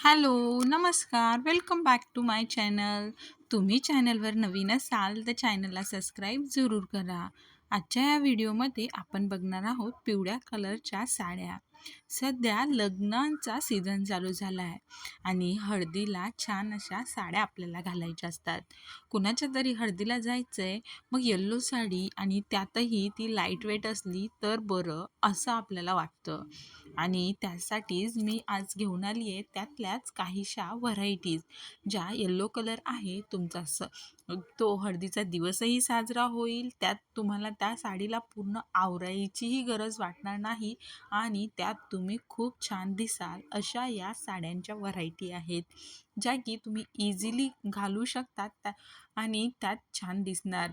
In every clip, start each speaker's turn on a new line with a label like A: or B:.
A: Hello, नमस्कार. Welcome back to my channel. तुम्ही चॅनलवर नवीन असाल तर चॅनलला सबस्क्राईब जरूर करा. आजच्या या व्हिडिओमध्ये आपण बघणार आहोत पिवळ्या कलरच्या साड्या. सध्या लग्नांचा सीझन चालू झाला आहे आणि हळदीला छान अशा साड्या आपल्याला घालायच्या असतात. कुणाच्या तरी हळदीला जायचं आहे, मग येल्लो साडी आणि त्यातही ती लाइट वेट असली तर बरं, असं आपल्याला वाटतं. आणि त्यासाठीच मी आज घेऊन आली आहे त्यातल्याच काहीशा व्हरायटीज ज्या येल्लो कलर आहे तुमचा स तो हळदीचा दिवसही साजरा होईल त्यात तुम्हाला त्या साडीला पूर्ण आवरायचीही गरज वाटणार नाही आणि त्या त्यात तुम्ही खूप छान दिसाल अशा या साड्यांच्या व्हरायटी आहेत ज्या की तुम्ही इझिली घालू शकतात त्या आणि त्यात छान दिसणार.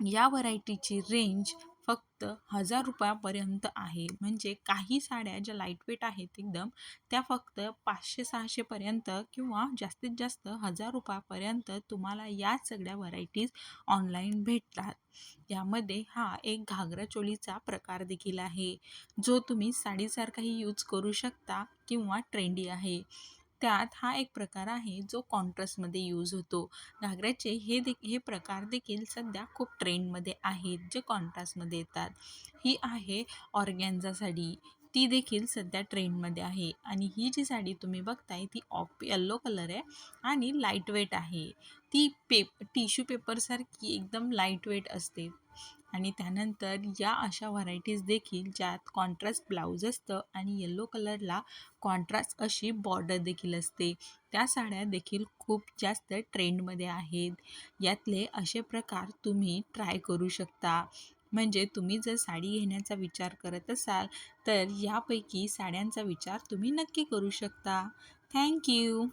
A: या व्हरायटीची रेंज फक्त हजार रुपयापर्यंत आहे. म्हणजे काही साड्या ज्या लाईटवेट आहेत एकदम त्या फक्त पाचशे सहाशेपर्यंत किंवा जास्तीत जास्त हजार रुपयापर्यंत तुम्हाला या सगळ्या व्हरायटीज ऑनलाईन भेटतात. यामध्ये हा एक घागरा चोलीचा प्रकार देखील आहे. जो तुम्ही साडीसारखाही यूज करू शकता किंवा ट्रेंडी आहे. त्यात हा एक प्रकार आहे जो कॉन्ट्रास्टमध्ये यूज होतो. घागऱ्याचे हे दे हे प्रकार देखील सध्या खूप ट्रेंडमध्ये आहेत जे कॉन्ट्रास्टमध्ये येतात. ही आहे ऑर्गॅन्झा साडी. ती देखील सध्या ट्रेंडमध्ये आहे आणि ही जी साडी तुम्ही बघताय ती ऑफ येल्लो कलर आहे आणि लाइट वेट आहे. ती पेप टिश्यू पेपरसारखी एकदम लाइट वेट असते. आणि त्यानंतर या अशा व्हरायटीज देखील ज्यात कॉन्ट्रास्ट ब्लाऊज असतं आणि येल्लो कलरला कॉन्ट्रास्ट अशी बॉर्डर देखील असते. त्या साड्या देखील खूप जास्त ट्रेंडमध्ये आहेत. यातले असे प्रकार तुम्ही ट्राय करू शकता. म्हणजे तुम्ही जर साडी घेण्याचा विचार करत असाल तर यापैकी साड्यांचा विचार तुम्ही नक्की करू शकता. थँक्यू